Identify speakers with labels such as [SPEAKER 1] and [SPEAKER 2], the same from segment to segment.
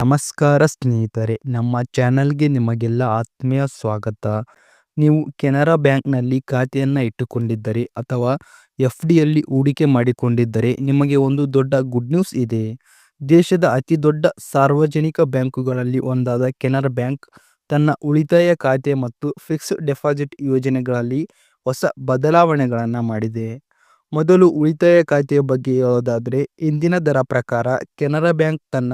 [SPEAKER 1] ನಮಸ್ಕಾರ ಸ್ನೇಹಿತರೆ, ನಮ್ಮ ಚಾನಲ್ಗೆ ನಿಮಗೆಲ್ಲ ಆತ್ಮೀಯ ಸ್ವಾಗತ. ನೀವು ಕೆನರಾ ಬ್ಯಾಂಕ್ನಲ್ಲಿ ಖಾತೆಯನ್ನು ಇಟ್ಟುಕೊಂಡಿದ್ದರೆ ಅಥವಾ ಎಫ್ ಡಿಯಲ್ಲಿ ಹೂಡಿಕೆ ಮಾಡಿಕೊಂಡಿದ್ದರೆ ನಿಮಗೆ ಒಂದು ದೊಡ್ಡ ಗುಡ್ ನ್ಯೂಸ್ ಇದೆ. ದೇಶದ ಅತಿ ದೊಡ್ಡ ಸಾರ್ವಜನಿಕ ಬ್ಯಾಂಕುಗಳಲ್ಲಿ ಒಂದಾದ ಕೆನರಾ ಬ್ಯಾಂಕ್ ತನ್ನ ಉಳಿತಾಯ ಖಾತೆ ಮತ್ತು ಫಿಕ್ಸ್ಡ್ ಡೆಪಾಸಿಟ್ ಯೋಜನೆಗಳಲ್ಲಿ ಹೊಸ ಬದಲಾವಣೆಗಳನ್ನು ಮಾಡಿದೆ. ಮೊದಲು ಉಳಿತಾಯ ಖಾತೆಯ ಬಗ್ಗೆ ಹೇಳೋದಾದರೆ, ಇಂದಿನ ದರ ಪ್ರಕಾರ ಕೆನರಾ ಬ್ಯಾಂಕ್ ತನ್ನ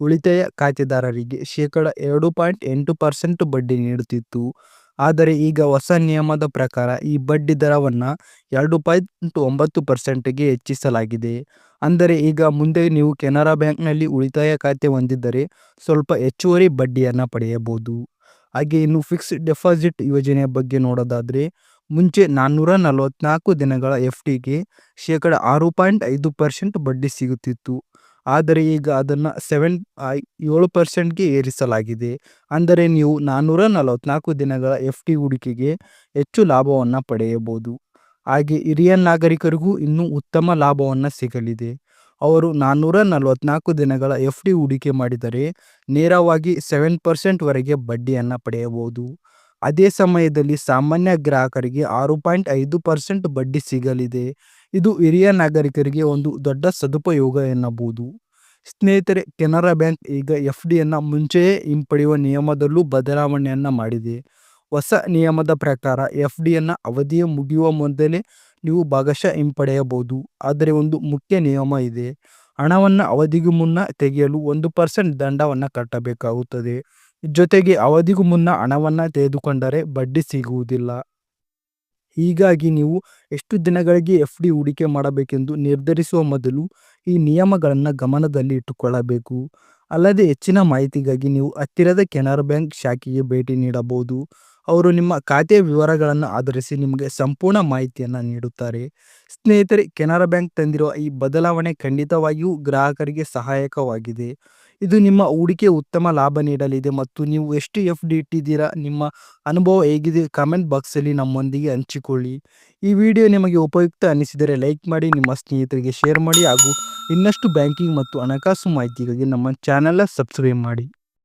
[SPEAKER 1] ಉಳಿತಾಯ ಖಾತೆದಾರರಿಗೆ ಶೇಕಡ ಎರಡು ಪಾಯಿಂಟ್ ಎಂಟು ಪರ್ಸೆಂಟ್ ಬಡ್ಡಿ ನೀಡುತ್ತಿತ್ತು. ಆದರೆ ಈಗ ಹೊಸ ನಿಯಮದ ಪ್ರಕಾರ ಈ ಬಡ್ಡಿ ದರವನ್ನು ಎರಡು ಪಾಯಿಂಟ್ ಒಂಬತ್ತು ಪರ್ಸೆಂಟ್ಗೆ ಹೆಚ್ಚಿಸಲಾಗಿದೆ. ಅಂದರೆ ಈಗ ಮುಂದೆ ನೀವು ಕೆನರಾ ಬ್ಯಾಂಕ್ನಲ್ಲಿ ಉಳಿತಾಯ ಖಾತೆ ಹೊಂದಿದ್ದರೆ ಸ್ವಲ್ಪ ಹೆಚ್ಚುವರಿ ಬಡ್ಡಿಯನ್ನು ಪಡೆಯಬಹುದು. ಹಾಗೆ ಇನ್ನು ಫಿಕ್ಸ್ಡ್ ಡೆಪಾಸಿಟ್ ಯೋಜನೆಯ ಬಗ್ಗೆ ನೋಡೋದಾದರೆ ಮುಂಚೆ ನಾನ್ನೂರ ನಲವತ್ನಾಲ್ಕು ದಿನಗಳ ಎಫ್ ಡಿಗೆ ಶೇಕಡ ಆರು ಪಾಯಿಂಟ್ ಐದು ಪರ್ಸೆಂಟ್ ಬಡ್ಡಿ ಸಿಗುತ್ತಿತ್ತು. ಆದರೆ ಈಗ ಅದನ್ನು ಸೆವೆನ್ ಏಳು ಪರ್ಸೆಂಟ್ಗೆ ಏರಿಸಲಾಗಿದೆ. ಅಂದರೆ ನೀವು ನಾನ್ನೂರ ನಲವತ್ನಾಲ್ಕು ದಿನಗಳ ಎಫ್ ಡಿ ಹೂಡಿಕೆಗೆ ಹೆಚ್ಚು ಲಾಭವನ್ನು ಪಡೆಯಬಹುದು. ಹಾಗೆ ಹಿರಿಯ ನಾಗರಿಕರಿಗೂ ಇನ್ನೂ ಉತ್ತಮ ಲಾಭವನ್ನು ಸಿಗಲಿದೆ. ಅವರು ನಾನ್ನೂರ ನಲವತ್ನಾಲ್ಕು ದಿನಗಳ ಎಫ್ ಡಿ ಹೂಡಿಕೆ ಮಾಡಿದರೆ ನೇರವಾಗಿ ಸೆವೆನ್ ಪರ್ಸೆಂಟ್ವರೆಗೆ ಬಡ್ಡಿಯನ್ನು ಪಡೆಯಬಹುದು. ಅದೇ ಸಮಯದಲ್ಲಿ ಸಾಮಾನ್ಯ ಗ್ರಾಹಕರಿಗೆ ಆರು ಪಾಯಿಂಟ್ ಐದು ಪರ್ಸೆಂಟ್ ಬಡ್ಡಿ ಸಿಗಲಿದೆ. ಇದು ಹಿರಿಯ ನಾಗರಿಕರಿಗೆ ಒಂದು ದೊಡ್ಡ ಸದುಪಯೋಗ ಎನ್ನಬಹುದು. ಸ್ನೇಹಿತರೆ, ಕೆನರಾ ಬ್ಯಾಂಕ್ ಈಗ ಎಫ್ ಡಿಯನ್ನು ಮುಂಚೆಯೇ ಹಿಂಪಡೆಯುವ ನಿಯಮದಲ್ಲೂ ಬದಲಾವಣೆಯನ್ನು ಮಾಡಿದೆ. ಹೊಸ ನಿಯಮದ ಪ್ರಕಾರ ಎಫ್ ಡಿಯನ್ನು ಅವಧಿಯ ಮುಗಿಯುವ ಮೊದಲೇ ನೀವು ಭಾಗಶಃ ಹಿಂಪಡೆಯಬಹುದು. ಆದರೆ ಒಂದು ಮುಖ್ಯ ನಿಯಮ ಇದೆ. ಹಣವನ್ನು ಅವಧಿಗೂ ಮುನ್ನ ತೆಗೆಯಲು ಒಂದು ಪರ್ಸೆಂಟ್ ದಂಡವನ್ನು ಕಟ್ಟಬೇಕಾಗುತ್ತದೆ. ಜೊತೆಗೆ ಅವಧಿಗೂ ಮುನ್ನ ಹಣವನ್ನು ತೆಗೆದುಕೊಂಡರೆ ಬಡ್ಡಿ ಸಿಗುವುದಿಲ್ಲ. ಹೀಗಾಗಿ ನೀವು ಎಷ್ಟು ದಿನಗಳಿಗೆ ಎಫ್ ಡಿ ಹೂಡಿಕೆ ಮಾಡಬೇಕೆಂದು ನಿರ್ಧರಿಸುವ ಮೊದಲು ಈ ನಿಯಮಗಳನ್ನು ಗಮನದಲ್ಲಿ ಇಟ್ಟುಕೊಳ್ಳಬೇಕು. ಅಲ್ಲದೆ ಹೆಚ್ಚಿನ ಮಾಹಿತಿಗಾಗಿ ನೀವು ಹತ್ತಿರದ ಕೆನರಾ ಬ್ಯಾಂಕ್ ಶಾಖೆಗೆ ಭೇಟಿ ನೀಡಬಹುದು. ಅವರು ನಿಮ್ಮ ಖಾತೆಯ ವಿವರಗಳನ್ನು ಆಧರಿಸಿ ನಿಮಗೆ ಸಂಪೂರ್ಣ ಮಾಹಿತಿಯನ್ನು ನೀಡುತ್ತಾರೆ. ಸ್ನೇಹಿತರೆ, ಕೆನರಾ ಬ್ಯಾಂಕ್ ತಂದಿರುವ ಈ ಬದಲಾವಣೆ ಖಂಡಿತವಾಗಿಯೂ ಗ್ರಾಹಕರಿಗೆ ಸಹಾಯಕವಾಗಿದೆ. ಇದು ನಿಮ್ಮ ಹೂಡಿಕೆ ಉತ್ತಮ ಲಾಭ ನೀಡಲಿದೆ ಮತ್ತು ನೀವು ಎಷ್ಟು ಎಫ್ ಡಿ ಇಟ್ಟಿದ್ದೀರಾ ನಿಮ್ಮ ಅನುಭವ ಹೇಗಿದೆ ಕಾಮೆಂಟ್ ಬಾಕ್ಸಲ್ಲಿ ನಮ್ಮೊಂದಿಗೆ ಹಂಚಿಕೊಳ್ಳಿ. ಈ ವಿಡಿಯೋ ನಿಮಗೆ ಉಪಯುಕ್ತ ಅನಿಸಿದರೆ ಲೈಕ್ ಮಾಡಿ, ನಿಮ್ಮ ಸ್ನೇಹಿತರಿಗೆ ಶೇರ್ ಮಾಡಿ ಹಾಗೂ ಇನ್ನಷ್ಟು ಬ್ಯಾಂಕಿಂಗ್ ಮತ್ತು ಹಣಕಾಸು ಮಾಹಿತಿಗಾಗಿ ನಮ್ಮ ಚಾನೆಲ್ ಸಬ್ಸ್ಕ್ರೈಬ್ ಮಾಡಿ.